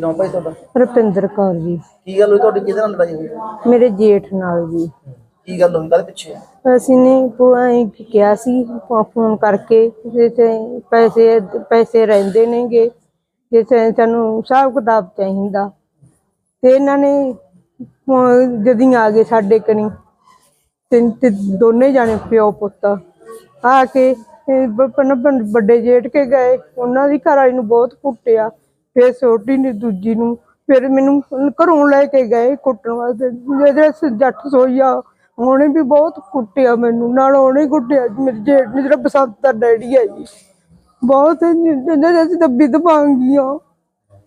ਕੀ ਨਾਮ ਭਾਈ ਤੁਹਾਡਾ? ਰੁਪਿੰਦਰ ਕੌਰ ਜੀ। ਕੀ ਗੱਲ ਹੋਈ? ਤੁਹਾਡੀ ਕਿਹਦੇ ਨਾਲ ਲੜਾਈ ਹੋਈ? ਮੇਰੇ ਜੇਠ ਨਾਲ ਜੀ। ਕੀ ਗੱਲ ਹੋਈ? ਕਾਹਦੇ ਪਿੱਛੇ? ਅਸੀਂ ਨੇ ਪੁਆਈ ਕਿਹਾ ਸੀ ਫੋ- ਫੋਨ ਕਰਕੇ ਵੀ ਤੇ ਪੈਸੇ ਪੈਸੇ ਰਹਿੰਦੇ ਨੇਗੇ ਜੇ ਸਾਨੂੰ ਹਿਸਾਬ ਕਿਤਾਬ ਚਾਹੀਦਾ। ਤੇ ਇਹਨਾਂ ਨੇ ਫੋ- ਜਦੀ ਆ ਗਏ ਸਾਡੇ ਕਨੀ ਤੇ ਤੇ ਦੋਨੇ ਜਾਣੇ ਪਿਓ ਪੁੱਤ ਆ ਕੇ ਇਹ ਬ- ਪਹਿਲਾਂ ਬੰ- ਵੱਡੇ ਜੇਠ ਕੇ ਗਏ। ਉਹਨਾਂ ਦੀ ਘਰ ਵਾਲੀ ਨੂੰ ਬਹੁਤ ਕੁੱਟਿਆ। ਫਿਰ ਛੋਟੀ ਨੇ ਦੂਜੀ ਨੂੰ, ਫਿਰ ਮੈਨੂੰ ਘਰੋਂ ਲੈ ਕੇ ਗਏ ਕੁੱਟਣ ਵਾਸਤੇ। ਜਿਹੜੇ ਜੱਟ ਸੋਈਆ, ਉਹਨੇ ਵੀ ਬਹੁਤ ਕੁੱਟਿਆ ਮੈਨੂੰ, ਨਾਲ ਉਹਨੇ ਕੁੱਟਿਆ, ਮੇਰੇ ਜੇਠ ਨੇ ਜਿਹੜਾ ਬਸੰਤ ਦਾ ਡੈਡੀ ਹੈ ਜੀ। ਬਹੁਤ ਜਿਹਨੇ ਅਸੀਂ ਤਾਂ ਵਿਧ ਮੰਗੀਆਂ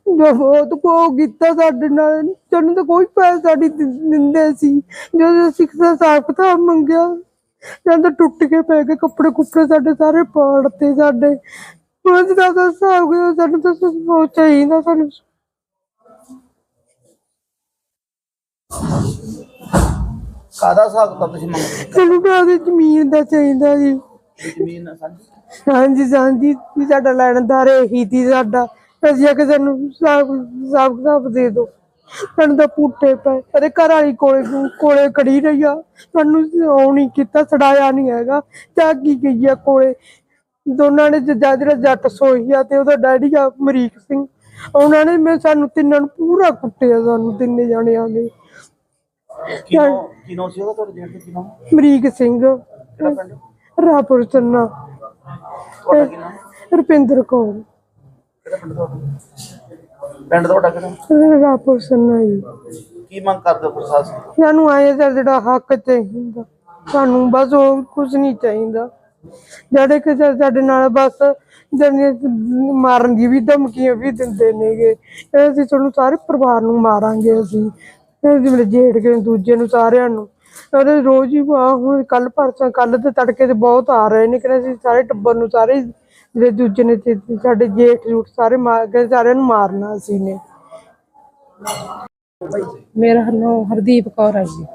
ਜੋ ਬਹੁਤ ਕੋ ਕੀਤਾ ਸਾਡੇ ਨਾਲ, ਸਾਨੂੰ ਤਾਂ ਕੋਈ ਪੈਸਾ ਨਹੀਂ ਦਿੰਦੇ ਸੀ। ਜਦੋਂ ਅਸੀਂ ਕਿਸੇ ਸਾਫ਼ ਕਿਤਾਬ ਮੰਗਿਆ ਜਦ ਟੁੱਟ ਕੇ ਪੈ ਗਏ ਕੱਪੜੇ ਕੁੱਪੜੇ ਸਾਡੇ ਸਾਰੇ ਪਾੜਤੇ ਸਾਡੇ। ਉਹਨਾਂ ਦਾ ਤਾਂ ਹਿਸਾਬ ਗਿਆ ਸਾਨੂੰ ਤਾਂ ਬਹੁਤ ਚਾਹੀਦਾ ਸਾਨੂੰ। ਕਾਹਦਾ ਹਿਸਾਬ ਤਾਂ ਤੁਸੀਂ ਮੰਗਦੇ ਸਾਨੂੰ ਤਾਂ ਜ਼ਮੀਨ ਦਾ ਚਾਹੀਦਾ ਜੀ? ਜ਼ਮੀਨ ਨਾ ਸਾਂਝੀ ਹਾਂਜੀ ਹਾਂਜੀ ਵੀ ਸਾਡਾ ਲੈਣਦਾਰ ਇਹੀ ਸੀ ਸਾਡਾ। ਅਸੀਂ ਆ ਕੇ ਸਾਨੂੰ ਸਾਫ਼ ਸਾਫ਼ ਸਾਫ਼ ਦੇ ਦਿਓ। ਸਾਨੂੰ ਤਾਂ ਪੁੱਟੇ ਪਏ। ਅਰੇ ਘਰ ਵਾਲੀ ਕੋਲੇ ਕੋਲੇ ਖੜੀ ਰਹੀ ਆ। ਸਾਨੂੰ ਉਹ ਨਹੀਂ ਕੀਤਾ ਛਡਾਇਆ ਨਹੀਂ ਹੈਗਾ। ਚਾਗੀ ਗਈ ਆ ਕੋਲੇ? ਦੋਨਾਂ ਨੇ ਜਜਾਜਰਾ ਜੱਟ ਸੋਈ ਆ ਤੇ ਉਹਦਾ ਡੈਡੀ ਆ ਅਮਰੀਕ ਸਿੰਘ ਉਹਨਾਂ ਨੇ ਮੈਂ ਸਾਨੂੰ ਤਿੰਨਾਂ ਨੂੰ ਪੂਰਾ ਕੁੱਟਿਆ ਸਾਨੂੰ ਤਿੰਨੇ ਜਾਣਿਆਂ ਨੇ। ਕੀ ਨਾਮ ਕੀ ਨਾਮ ਸੀ ਉਹਦਾ ਤੁਹਾਡੇ ਜੇਠ ਦਾ ਕੀ ਨਾਮ ਅਮਰੀਕ ਸਿੰਘ। ਰਾਪੁਰ ਚੰਨਾ। ਤੁਹਾਡਾ ਰੁਪਿੰਦਰ ਕੌਰ। ਕਿਹੜਾ ਪਿੰਡ ਤੁਹਾਡਾ? ਪਿੰਡ ਤੁਹਾਡਾ ਕਿਹੜਾ? ਰਾਪੁਰ ਚੰਨਾ ਜੀ। ਕੀ ਮੰਗ ਕਰਦੇ ਪ੍ਰਸ਼ਾਸਨ? ਸਾਨੂੰ ਆਏ ਜਿਹੜਾ ਹੱਕ ਚਾਹੀਦਾ। ਸਾਨੂੰ ਬਸ ਉਹ ਕੁਝ ਨਹੀਂ ਚਾਹੀਦਾ। ਜਿਹੜੇ ਕਿ ਸਾ- ਸਾਡੇ ਨਾਲ ਬਸ ਜਨੇ ਮਾਰਨ ਦੀ ਵੀ ਧਮਕੀਆਂ ਵੀ ਦਿੰਦੇ ਨੇਗੇ ਇਹ ਅਸੀਂ ਤੁਹਾਨੂੰ ਸਾਰੇ ਪਰਿਵਾਰ ਨੂੰ ਮਾਰਾਂਗੇ ਅਸੀਂ ਜਿਵੇਂ ਜੇਠ ਕੇ ਦੂਜੇ ਨੂੰ ਸਾਰਿਆਂ ਨੂੰ। ਉਹਦੇ ਰੋਜ਼ ਹੀ ਹੁਣ ਕੱਲ ਪਰਸੋਂ ਕੱਲ ਤੇ ਤੜਕੇ ਤੇ ਬਹੁਤ ਆ ਰਹੇ ਨੇ ਕਿ ਅਸੀਂ ਸਾਰੇ ਟੱਬਰ ਨੂੰ ਸਾਰੇ ਜਿਹੜੇ ਦੂਜੇ ਨੇ ਸਾਡੇ ਜੇਠ ਜੂਠ ਸਾਰੇ ਮਾਰ ਕੇ ਸਾਰਿਆਂ ਨੂੰ ਮਾਰਨਾ ਅਸੀਂ ਨੇ। ਮੇਰਾ ਨਾਮ ਹਰਦੀਪ ਕੌਰ ਹੈ ਜੀ।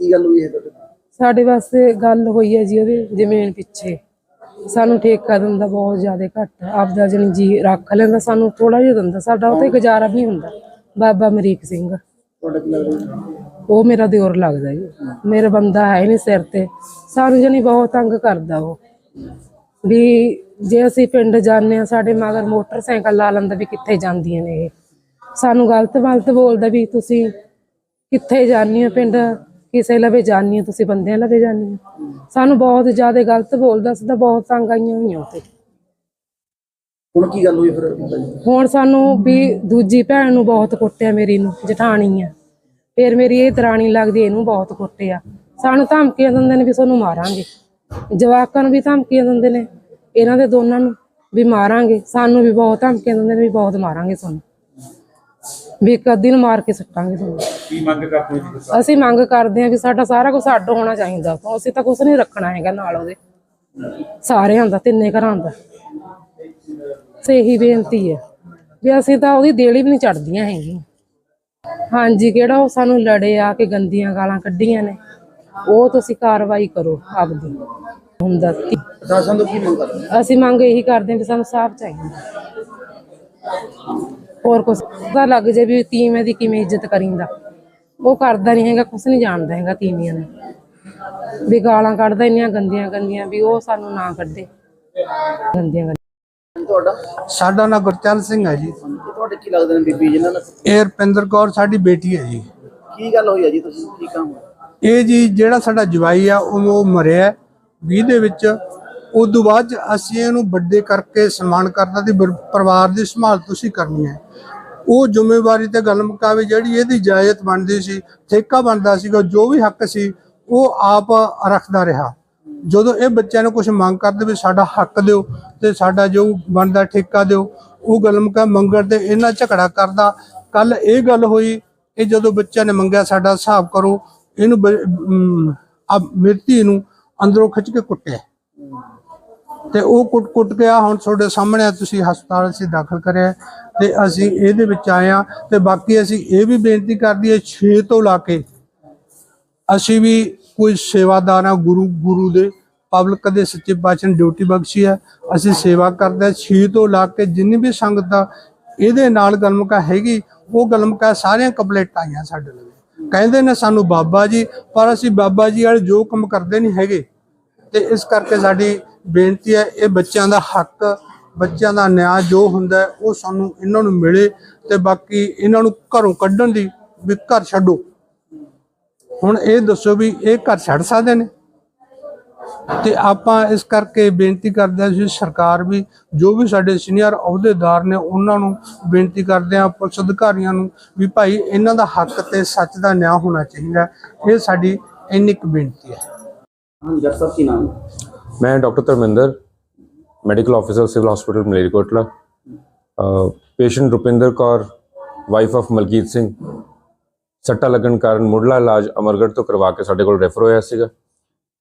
ਕੀ ਗੱਲ ਹੋਈ ਹੈ ਤੁਹਾਡੇ? ਸਾਡੇ ਵਾਸਤੇ ਗੱਲ ਹੋਈ ਹੈ ਜੀ ਉਹਦੀ ਜ਼ਮੀਨ ਪਿੱਛੇ। ਸਾਨੂੰ ਠੇਕਾ ਦਿੰਦਾ ਬਹੁਤ ਜ਼ਿਆਦਾ ਘੱਟ। ਆਪਦਾ ਜਣੀ ਜੀ ਰੱਖ ਲੈਂਦਾ ਸਾਨੂੰ ਥੋੜਾ ਜਿਹਾ ਦਿੰਦਾ। ਸਾਡਾ ਉਹ ਤੇ ਗੁਜ਼ਾਰਾ ਵੀ ਨਹੀਂ ਹੁੰਦਾ। ਬਾਬਾ ਅਮਰੀਕ ਸਿੰਘ। ਉਹ ਮੇਰਾ ਦਿਓਰ ਲੱਗਦਾ ਜੀ। ਮੇਰਾ ਬੰਦਾ ਹੈ ਨਹੀਂ ਸਿਰ ਤੇ। ਸਾਨੂੰ ਜਣੀ ਬਹੁਤ ਤੰਗ ਕਰਦਾ ਉਹ। ਵੀ ਜੇ ਅਸੀਂ ਪਿੰਡ ਜਾਂਦੇ ਆ ਸਾਡੇ ਮਗਰ ਮੋਟਰਸਾਈਕਲ ਲਾ ਲੈਂਦਾ ਵੀ ਕਿੱਥੇ ਜਾਂਦੀਆਂ ਨੇ ਇਹ। ਸਾਨੂੰ ਗਲਤ ਗਲਤ ਬੋਲਦਾ ਵੀ ਤੁਸੀਂ ਕਿੱਥੇ ਜਾਂਦੀ ਹੋ ਪਿੰਡ? ਕਿਸੇ ਲਵੇ ਜਾਂਦੀ ਹੋ ਤੁਸੀਂ ਬੰਦਿਆਂ ਲਵੇ ਜਾਂਦੀ ਹੋ ਸਾਨੂੰ ਬਹੁਤ ਜ਼ਿਆਦਾ ਗਲਤ ਬੋਲਦਾ ਸੀ ਤਾਂ ਬਹੁਤ ਤੰਗ ਆਈਆਂ ਹੋਈਆਂ ਤੇ ਹੁਣ ਕੀ ਗੱਲ ਹੋਈ ਫਿਰ? ਹੁਣ ਸਾਨੂੰ ਵੀ ਦੂਜੀ ਭੈਣ ਨੂੰ ਬਹੁਤ ਕੁੱਟਿਆ ਮੇਰੀ ਨੂੰ ਜਠਾਣੀ ਆ। ਫਿਰ ਮੇਰੀ ਇਹ ਦਰਾਣੀ ਲੱਗਦੀ ਇਹਨੂੰ ਬਹੁਤ ਕੁੱਟਿਆ। ਸਾਨੂੰ ਧਮਕੀਆਂ ਦਿੰਦੇ ਨੇ ਵੀ ਤੁਹਾਨੂੰ ਮਾਰਾਂਗੇ। ਜਵਾਕਾਂ ਨੂੰ ਵੀ ਧਮਕੀਆਂ ਦਿੰਦੇ ਨੇ ਇਹਨਾਂ ਦੇ ਦੋਨਾਂ ਨੂੰ ਵੀ ਮਾਰਾਂਗੇ। ਸਾਨੂੰ ਵੀ ਬਹੁਤ ਧਮਕੀਆਂ ਦਿੰਦੇ ਨੇ ਵੀ ਬਹੁਤ ਮਾਰਾਂਗੇ ਤੁਹਾਨੂੰ। ਵੀ ਕਦੀ ਨੂੰ ਮਾਰ ਕੇ ਸੱਟਾਂਗੇ ਤੁਹਾਨੂੰ। ਕੀ ਮੰਗ ਕਰਦੇ ਹੋ ਅਸੀਂ ਮੰਗ ਕਰਦੇ ਹਾਂ ਵੀ ਸਾਡਾ ਸਾਰਾ ਕੁਝ ਅੱਡ ਹੋਣਾ ਚਾਹੀਦਾ। ਅਸੀਂ ਤਾਂ ਕੁਝ ਨਹੀਂ ਰੱਖਣਾ ਹੈਗਾ ਨਾਲ ਉਹਦੇ। ਸਾਰਿਆਂ ਦਾ ਤਿੰਨੇ ਘਰਾਂ ਦਾ। ਸੇ ਇਹੀ ਬੇਨਤੀ ਹੈ ਵੀ ਅਸੀਂ ਤਾਂ ਉਹਦੀ ਦੇਲੀ ਵੀ ਨਹੀਂ ਚੜਦੀਆਂ ਹੈਗੀਆਂ। ਹਾਂਜੀ ਕਿਹੜਾ ਉਹ ਸਾਨੂੰ ਲੜੇ ਆ ਕੇ ਗੰਦੀਆਂ ਗਾਲਾਂ ਕੱਢੀਆਂ ਨੇ ਉਹ ਤੁਸੀਂ ਕਾਰਵਾਈ ਕਰੋ ਆਪਦੀ। ਹੁੰਦਾ ਤੀ- ਪ੍ਰਸ਼ਾਸਨ ਤੋਂ ਕੀ ਮੰਗ ਕਰਦੇ? ਹੋ? ਅਸੀਂ ਮੰਗ ਇਹੀ ਕਰਦੇ ਹਾਂ ਵੀ ਸਾਨੂੰ ਸਾਫ਼ ਚਾਹੀਦਾ। ਹੋਰ ਕੁਛ ਪਤਾ ਲੱਗ ਜੇ ਵੀ ਤੀਵੇਂ ਦੀ ਕਿਵੇਂ ਇੱਜ਼ਤ ਕਰੀਂਦਾ। ਉਹ ਕਰਦਾ ਨਹੀਂ ਹੈਗਾ ਕੁਛ ਨਹੀਂ ਜਾਣਦਾ ਹੈਗਾ ਤੀਵੀਆਂ ਨੇ। ਵੀ ਗਾਲਾਂ ਕੱਢਦਾ ਇੰਨੀਆਂ ਗੰਦੀਆਂ ਗੰਦੀਆਂ ਵੀ ਉਹ ਸਾਨੂੰ ਨਾ ਕੱਢੇ। ਗੰਦੀਆਂ ਗੰਦੀਆਂ। ਤੁਹਾਡਾ? ਸਾਡਾ ਨਾਂ ਗੁਰਚਰਨ ਸਿੰਘ ਹੈ ਜੀ। ਤੁਹਾਡੇ ਕੀ ਲੱਗਦੇ ਨੇ ਬੀਬੀ ਜਿਨ੍ਹਾਂ ਨਾਲ? ਇਹ ਰੁਪਿੰਦਰ ਕੌਰ ਸਾਡੀ ਬੇਟੀ ਹੈ ਜੀ। ਕੀ ਗੱਲ ਹੋਈ ਹੈ ਜੀ ਤੁਸੀਂ? ਕੀ ਕੰਮ ਇਹ ਜੀ ਜਿਹੜਾ ਸਾਡਾ ਜਵਾਈ ਆ ਉਹ ਉਹ ਮਰਿਆ 20 ਦੇ ਵਿੱਚ ਉਸ ਤੋਂ ਬਾਅਦ 'ਚ ਅਸੀਂ ਇਹਨੂੰ ਵੱਡੇ ਕਰਕੇ ਸਨਮਾਨ ਕਰਦਾ ਤੇ ਪਰਿਵਾਰ ਦੀ ਸੰਭਾਲ ਤੁਸੀਂ ਕਰਨੀ ਹੈ। ਉਹ ਜ਼ਿੰਮੇਵਾਰੀ ਤੇ ਗੱਲ ਮੁਕਾਵੇ ਜਿਹੜੀ ਇਹਦੀ ਇਜਾਜ਼ਤ ਬਣਦੀ ਸੀ, ਠੇਕਾ ਬਣਦਾ ਸੀਗਾ, ਜੋ ਵੀ ਹੱਕ ਸੀ, ਉਹ ਆਪ ਰੱਖਦਾ ਰਿਹਾ। ਜਦੋਂ ਇਹ ਬੱਚਿਆਂ ਨੂੰ ਕੁਝ ਮੰਗ ਕਰਦੇ ਵੀ ਸਾਡਾ ਹੱਕ ਦਿਓ ਤੇ ਸਾਡਾ ਜੋ ਬਣਦਾ ਠੇਕਾ ਦਿਓ, ਉਹ ਗੱਲ ਮੁਕਾ, ਮੰਗਣ ਤੇ ਇਹਨਾਂ ਝਗੜਾ ਕਰਦਾ। ਕੱਲ ਇਹ ਗੱਲ ਹੋਈ, ਇਹ ਜਦੋਂ ਬੱਚਿਆਂ ਨੇ ਮੰਗਿਆ ਸਾਡਾ ਹਿਸਾਬ ਕਰੋ, ਇਹਨੂੰ ਆ ਮਿਰਤੀ ਨੂੰ ਅੰਦਰੋਂ ਖਿੱਚ ਕੇ ਕੁੱਟਿਆ। ਤੇ ਉਹ ਕੁੱਟ ਕੁੱਟ ਗਿਆ ਹੁਣ ਤੁਹਾਡੇ ਸਾਹਮਣੇ ਤੁਸੀਂ ਹਸਪਤਾਲ ਅਸੀਂ ਦਾਖਲ ਕਰਿਆ ਤੇ ਅਸੀਂ ਇਹਦੇ ਵਿੱਚ ਆਏ ਆ ਤੇ ਬਾਕੀ ਅਸੀਂ ਇਹ ਵੀ ਬੇਨਤੀ ਕਰਦੀ ਹੈ 6 ਤੋਂ ਲਾ ਕੇ ਅਸੀਂ ਵੀ ਕੋਈ ਸੇਵਾਦਾਰ ਆ, ਗੁਰੂ ਗੁਰੂ ਦੇ, ਪਬਲਿਕ ਦੇ ਸੱਚੇ ਪਾਤਸ਼ਾਹ ਨੇ ਡਿਊਟੀ ਬਖਸ਼ੀ ਹੈ, ਅਸੀਂ ਸੇਵਾ ਕਰਦੇ ਹਾਂ 6 ਤੋਂ ਲਾ ਕੇ ਜਿੰਨੀ ਵੀ ਸੰਗਤ ਆ, ਇਹਦੇ ਨਾਲ ਗਲਮਕਾ ਹੈਗੀ, ਉਹ ਗਲਮਕਾ ਸਾਰੀਆਂ ਕੰਪਲੀਟ ਆਈਆਂ ਸਾਡੇ ਲਈ। ਕਹਿੰਦੇ ਨੇ ਸਾਨੂੰ ਬਾਬਾ ਜੀ, ਪਰ ਅਸੀਂ ਬਾਬਾ ਜੀ ਵਾਲੇ ਜੋ ਕੰਮ ਕਰਦੇ ਨਹੀਂ ਹੈਗੇ, ਤੇ ਇਸ ਕਰਕੇ ਸਾਡੀ ਬੇਨਤੀ ਹੈ, ਇਹ ਬੱਚਿਆਂ ਦਾ ਹੱਕ, ਬੱਚਿਆਂ ਦਾ ਨਿਆਂ ਜੋ ਹੁੰਦਾ ਉਹ ਸਾਨੂੰ ਇਹਨਾਂ ਨੂੰ ਮਿਲੇ ਤੇ ਬਾਕੀ ਇਹਨਾਂ ਨੂੰ ਘਰੋਂ ਕੱਢਣ ਦੀ ਵੀ ਘਰ ਛੱਡੋ। ਹੁਣ ਇਹ ਦੱਸੋ ਵੀ ਇਹ ਘਰ ਛੱਡ ਸਕਦੇ ਨੇ? ਤੇ ਆਪਾਂ ਇਸ ਕਰਕੇ ਬੇਨਤੀ ਕਰਦੇ ਹਾਂ ਜੀ, ਸਰਕਾਰ ਵੀ ਜੋ ਵੀ ਸਾਡੇ ਸੀਨੀਅਰ ਅਹੁਦੇਦਾਰ ਨੇ ਉਹਨਾਂ ਨੂੰ ਬੇਨਤੀ ਕਰਦੇ ਆ ਪੁਲਿਸ ਅਧਿਕਾਰੀਆਂ ਨੂੰ ਵੀ ਭਾਈ ਇਹਨਾਂ ਦਾ ਹੱਕ ਤੇ ਸੱਚ ਦਾ ਨਿਆਂ ਹੋਣਾ ਚਾਹੀਦਾ ਇਹ ਸਾਡੀ ਇੰਨੀ ਕੁ ਬੇਨਤੀ ਹੈ। ਹਾਂ ਜੱਟ ਸਾਹਿਬ, ਕੀ ਨਾਮ? ਹੈ? ਮੈਂ doctor Dharminder medical officer civil hospital Malerkotla patient Rupinder Kaur wife of Malkit Singh. ਸੱਟਾ ਲੱਗਣ ਕਾਰਨ ਮੁੱਢਲਾ ਇਲਾਜ ਅਮਰਗੜ੍ਹ ਤੋਂ ਕਰਵਾ ਕੇ ਸਾਡੇ ਕੋਲ ਰੈਫਰ ਹੋਇਆ ਸੀਗਾ।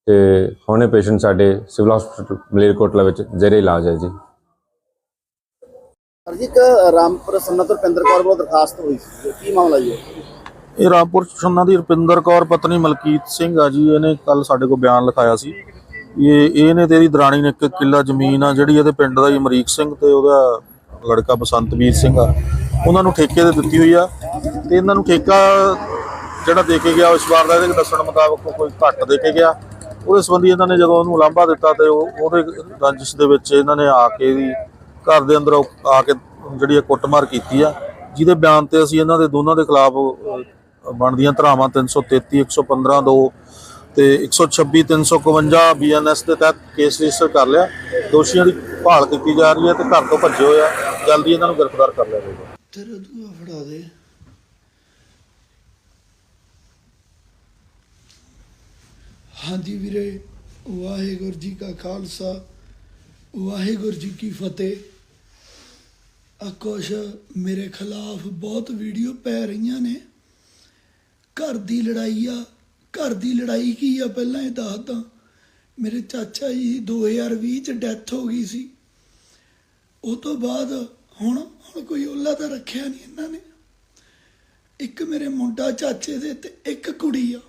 ਤੇ ਹੁਣੇ ਪੇਸ਼ੈਂਟ ਸਾਡੇ ਸਿਵਲ ਹਸਪੀਟਲ ਮਲੇਰਕੋਟਲਾ ਵਿੱਚ ਜ਼ੇਰੇ ਇਲਾਜ ਹੈ ਜੀ। ਇੱਕ ਰਾਮਪੁਰ ਸੰਨਤ ਰੁਪਿੰਦਰ ਕੌਰ ਵੱਲੋਂ ਦਰਖਾਸਤ ਹੋਈ ਸੀ। ਕੀ ਮਾਮਲਾ ਜੀ? ਇਹ? ਰਾਮਪੁਰ ਛੰਨਾ ਦੀ ਰੁਪਿੰਦਰ ਕੌਰ ਪਤਨੀ ਮਲਕੀਤ ਸਿੰਘ ਆ ਜੀ ਇਹਨੇ ਕੱਲ ਸਾਡੇ ਕੋਲ ਬਿਆਨ ਲਿਖਾਇਆ ਸੀ। ਇਹ ਇਹਨੇ ਤੇਰੀ ਦਰਾਣੀ ਨੇ ਇੱਕ ਕਿੱਲਾ ਜ਼ਮੀਨ ਆ ਜਿਹੜੀ ਇਹਦੇ ਪਿੰਡ ਦਾ ਹੀ ਅਮਰੀਕ ਸਿੰਘ ਤੇ ਉਹਦਾ ਲੜਕਾ ਬਸੰਤਵੀਰ ਸਿੰਘ ਆ। ਉਹਨਾਂ ਨੂੰ ਠੇਕੇ ਤੇ ਦਿੱਤੀ ਹੋਈ ਆ ਤੇ ਇਹਨਾਂ ਨੂੰ ਠੇਕਾ ਜਿਹੜਾ ਦੇ ਕੇ ਗਿਆ ਇਸ ਵਾਰ ਦਾ ਇਹਦੇ ਦੱਸਣ ਮੁਤਾਬਕ ਕੋਈ ਘੱਟ ਦੇ ਕੇ ਗਿਆ। ਉਹਦੇ ਸੰਬੰਧੀ ਇਹਨਾਂ ਨੇ ਜਦੋਂ ਉਹਨੂੰ ਲਾਂਭਾ ਦਿੱਤਾ ਤੇ ਉਹਦੇ ਰੰਜਿਸ਼ ਦੇ ਵਿੱਚ ਇਹਨਾਂ ਨੇ ਆ ਕੇ ਇਹਦੀ ਘਰ ਦੇ ਅੰਦਰ ਉਹ ਆ ਕੇ ਜਿਹੜੀ ਇਹ ਕੁੱਟਮਾਰ ਕੀਤੀ ਆ ਜਿਹਦੇ ਬਿਆਨ ਤੇ ਅਸੀਂ ਇਹਨਾਂ ਦੇ ਦੋਨਾਂ ਦੇ ਖਿਲਾਫ ਅਹ, ਬਣਦੀਆਂ ਧਾਰਾਵਾਂ 333 115 2 ਤੇ 126 351 ਬੀਐਨਐਸ ਦੇ ਤਹਿਤ ਕੇਸ ਰਜਿਸਟਰ ਕਰ ਲਿਆ। ਦੋਸ਼ੀਆਂ ਦੀ ਭਾਲ ਕੀਤੀ ਜਾ ਰਹੀ ਹੈ ਤੇ ਘਰ ਤੋਂ ਭੱਜੇ ਹੋਏ ਆ। ਜਲਦੀ ਇਹਨਾਂ ਨੂੰ ਗ੍ਰਿਫਤਾਰ ਕਰ ਲਿਆ ਜਾਵੇਗਾ ਤੇਰਾ ਦੂਆ ਫੜਾ ਦੇ। ਹਾਂਜੀ ਵੀਰੇ, ਵਾਹਿਗੁਰੂ ਜੀ ਕਾ ਖਾਲਸਾ, ਵਾਹਿਗੁਰੂ ਜੀ ਕੀ ਫਤਿਹ। ਆ ਕੁਛ ਮੇਰੇ ਖਿਲਾਫ ਬਹੁਤ ਵੀਡੀਓ ਪੈ ਰਹੀਆਂ ਨੇ। ਘਰ ਦੀ ਲੜਾਈ ਆ ਘਰ ਦੀ ਲੜਾਈ ਕੀ ਆ? ਪਹਿਲਾਂ ਇਹ ਦੱਸਦਾ। ਮੇਰੇ ਚਾਚਾ ਜੀ 2020 ਚ ਡੈਥ ਹੋ ਗਈ ਸੀ। ਉਹ ਤੋਂ ਬਾਅਦ ਹੁਣ ਹੁਣ ਕੋਈ ਓਲਾ ਤਾਂ ਰੱਖਿਆ ਨਹੀਂ ਇਹਨਾਂ ਨੇ। ਇੱਕ ਮੇਰੇ ਮੁੰਡਾ ਚਾਚੇ ਦੇ ਤੇ ਇੱਕ ਕੁੜੀ ਆ।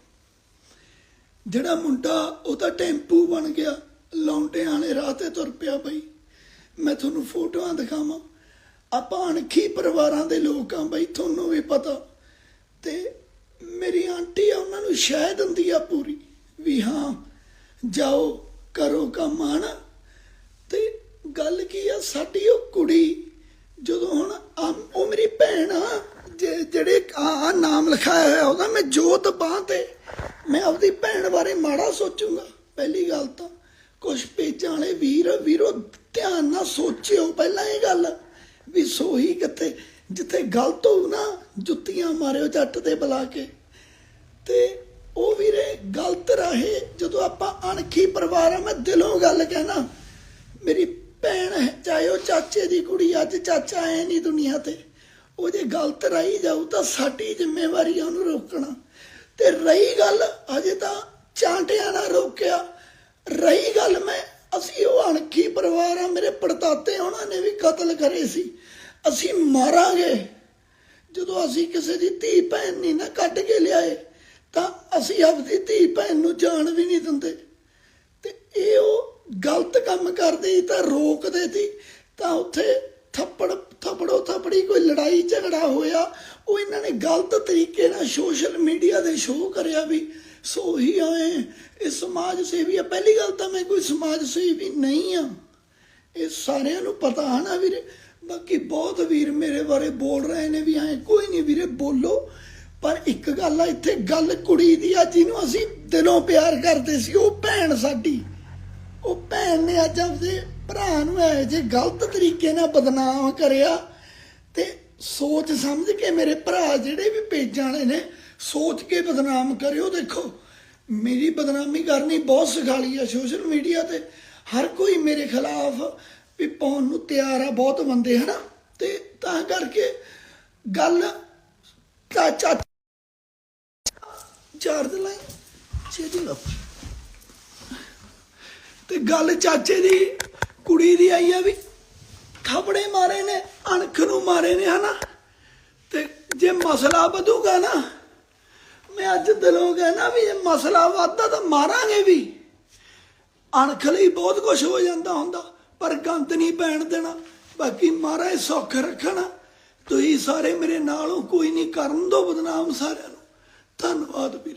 ਜਿਹੜਾ ਮੁੰਡਾ, ਉਹ ਤਾਂ ਟੈਂਪੂ ਬਣ ਗਿਆ। ਲੌਂਡਿਆਂ ਵਾਲੇ ਰਾਹ ਤੇ ਤੁਰ ਪਿਆ ਬਈ। ਮੈਂ ਤੁਹਾਨੂੰ ਫੋਟੋਆਂ ਦਿਖਾਵਾਂ। ਆਪਾਂ ਅਣਖੀ ਪਰਿਵਾਰਾਂ ਦੇ ਲੋਕ ਆ ਬਈ, ਤੁਹਾਨੂੰ ਵੀ ਪਤਾ। ਤੇ ਮੇਰੀ ਆਂਟੀ ਆ, ਉਹਨਾਂ ਨੂੰ ਸ਼ਾਇਦ ਹੁੰਦੀ ਆ ਪੂਰੀ ਵੀ ਹਾਂ, ਜਾਓ, ਕਰੋ ਕੰਮ, ਹਨਾ? ਤੇ ਗੱਲ ਕੀ ਆ, ਸਾਡੀ ਉਹ ਕੁੜੀ ਜਦੋਂ ਹੁਣ ਉਹ ਮੇਰੀ ਭੈਣ ਆ ਜਿਹੜੇ ਆ ਨਾਮ ਲਿਖਾਇਆ ਹੋਇਆ ਉਹਦਾ, ਮੈਂ ਜੋਤ ਬਾਹ ਤੇ, ਮੈਂ ਆਪਦੀ ਭੈਣ ਬਾਰੇ ਮਾੜਾ ਸੋਚੂਗਾ, ਪਹਿਲੀ ਗੱਲ ਤਾਂ। ਕੁਝ ਪੇਜਾਂ ਵਾਲੇ ਵੀਰ, ਵੀਰੋ, ਧਿਆਨ ਨਾਲ ਸੋਚਿਓ, ਪਹਿਲਾਂ ਇਹ ਗੱਲ ਵੀ ਸੋਹੀ ਕਿੱਥੇ। ਜਿੱਥੇ ਗਲਤ ਹੋਊ ਨਾ, ਜੁੱਤੀਆਂ ਮਾਰਿਓ ਜੱਟ ਤੇ ਬੁਲਾ ਕੇ। ਤੇ ਉਹ ਵੀਰੇ ਗਲਤ ਰਾਹੇ, ਜਦੋਂ ਆਪਾਂ ਅਣਖੀ ਪਰਿਵਾਰ ਆ, ਮੈਂ ਦਿਲੋਂ ਗੱਲ ਕਹਿਣਾ, ਮੇਰੀ ਭੈਣ ਹੈ, ਚਾਹੇ ਉਹ ਚਾਚੇ ਦੀ ਕੁੜੀ ਅੱਜ ਚਾਚਾ ਐ ਨਹੀਂ ਦੁਨੀਆ ਤੇ। ਉਹ ਜੇ ਗਲਤ ਰਹੀ ਜਾਊ ਤਾਂ ਸਾਡੀ ਜ਼ਿੰਮੇਵਾਰੀ ਆ ਉਹਨੂੰ ਰੋਕਣਾ। ਤੇ ਰਹੀ ਗੱਲ ਅਜੇ ਤਾਂ ਚਾਂਟਿਆਂ ਨਾਲ ਰੋਕਿਆ। ਰਹੀ ਗੱਲ ਮੈਂ, ਅਸੀਂ ਉਹ ਅਣਖੀ ਪਰਿਵਾਰ ਆ, ਮੇਰੇ ਪੜਤਾਤੇ ਉਹਨਾਂ ਨੇ ਵੀ ਕਤਲ ਕਰੇ ਸੀ। ਅਸੀਂ ਮਾਰਾਂਗੇ। ਜਦੋਂ ਅਸੀਂ ਕਿਸੇ ਦੀ ਧੀ ਭੈਣ ਨਹੀਂ ਨਾ ਕੱਢ ਕੇ ਲਿਆਏ, ਤਾਂ ਅਸੀਂ ਆਪਦੀ ਧੀ ਭੈਣ ਨੂੰ ਜਾਣ ਵੀ ਨਹੀਂ ਦਿੰਦੇ। ਤੇ ਇਹ ਉਹ ਗਲਤ ਕੰਮ ਕਰਦੇ ਸੀ, ਤਾਂ ਰੋਕਦੇ ਸੀ। ਤਾਂ ਉੱਥੇ ਥੱਪੜ, ਥੱਪੜੋ ਥੱਪੜੀ ਕੋਈ ਲੜਾਈ ਝਗੜਾ ਹੋਇਆ, ਉਹ ਇਹਨਾਂ ਨੇ ਗਲਤ ਤਰੀਕੇ ਨਾਲ ਸੋਸ਼ਲ ਮੀਡੀਆ ਦੇ ਸ਼ੋਅ ਕਰਿਆ ਵੀ, ਸੋ ਹੀ ਆਏ। ਇਹ ਸਮਾਜ ਸੇਵੀ ਆ, ਪਹਿਲੀ ਗੱਲ ਤਾਂ ਮੈਂ ਕੋਈ ਸਮਾਜ ਸੇਵੀ ਨਹੀਂ ਆ। ਇਹ ਸਾਰਿਆਂ ਨੂੰ ਪਤਾ ਹੈ ਨਾ ਵੀਰੇ। ਬਾਕੀ ਬਹੁਤ ਵੀਰ ਮੇਰੇ ਬਾਰੇ ਬੋਲ ਰਹੇ ਨੇ ਵੀ ਐ ਕੋਈ ਨਹੀਂ ਵੀਰੇ, ਬੋਲੋ। ਪਰ ਇੱਕ ਗੱਲ ਆ, ਇੱਥੇ ਗੱਲ ਕੁੜੀ ਦੀ ਆ, ਜਿਹਨੂੰ ਅਸੀਂ ਦਿਲੋਂ ਪਿਆਰ ਕਰਦੇ ਸੀ, ਉਹ ਭੈਣ ਸਾਡੀ। ਉਹ ਭੈਣ ਨੇ ਅੱਜ ਆਪਦੇ ਭਰਾ ਨੂੰ ਐ ਜੇ ਗਲਤ ਤਰੀਕੇ ਨਾਲ ਬਦਨਾਮ ਕਰਿਆ ਤੇ ਸੋਚ ਸਮਝ ਕੇ ਮੇਰੇ ਭਰਾ ਜਿਹੜੇ ਵੀ ਪੇਜਾਂ ਵਾਲੇ ਨੇ, ਸੋਚ ਕੇ ਬਦਨਾਮ ਕਰਿਓ। ਦੇਖੋ, ਮੇਰੀ ਬਦਨਾਮੀ ਕਰਨੀ ਬਹੁਤ ਸਖਾਲੀ ਆ ਸੋਸ਼ਲ ਮੀਡੀਆ ਤੇ। ਹਰ ਕੋਈ ਮੇਰੇ ਖਿਲਾਫ ਵੀ ਪਾਉਣ ਨੂੰ ਤਿਆਰ ਆ ਬਹੁਤ ਬੰਦੇ, ਹਨਾ? ਤੇ ਤਾਂ ਕਰਕੇ ਗੱਲ ਚਾਚਾ ਚਾਰ ਦੇ ਲਈ ਛੇਤੀ ਲੱਭ ਤੇ ਗੱਲ ਚਾਚੇ ਦੀ, ਕੁੜੀ ਦੀ ਆਈ ਆ ਵੀ ਥਾਪੜੇ ਮਾਰੇ ਨੇ, ਅਣਖ ਨੂੰ ਮਾਰੇ ਨੇ, ਹਨਾ? ਤੇ ਜੇ ਮਸਲਾ ਵਧੂਗਾ ਨਾ, ਮੈਂ ਅੱਜ ਦਿਲੋਂ ਕਹਿਣਾ ਵੀ ਜੇ ਮਸਲਾ ਵੱਧਦਾ ਤਾਂ ਮਾਰਾਂਗੇ ਵੀ। ਅਣਖ ਲਈ ਬਹੁਤ ਕੁਝ ਹੋ ਜਾਂਦਾ ਹੁੰਦਾ। ਪਰ ਗੰਦ ਨਹੀਂ ਪੈਣ ਦੇਣਾ। ਬਾਕੀ ਮਹਾਰਾਜ ਸੁੱਖ ਰੱਖਣਾ। ਤੁਸੀਂ ਸਾਰੇ ਮੇਰੇ ਨਾਲ ਹੋ ਕੋਈ ਨਹੀਂ ਕਰਨ ਦੋ ਬਦਨਾਮ ਸਾਰਿਆਂ ਨੂੰ। ਧੰਨਵਾਦ ਵੀਰ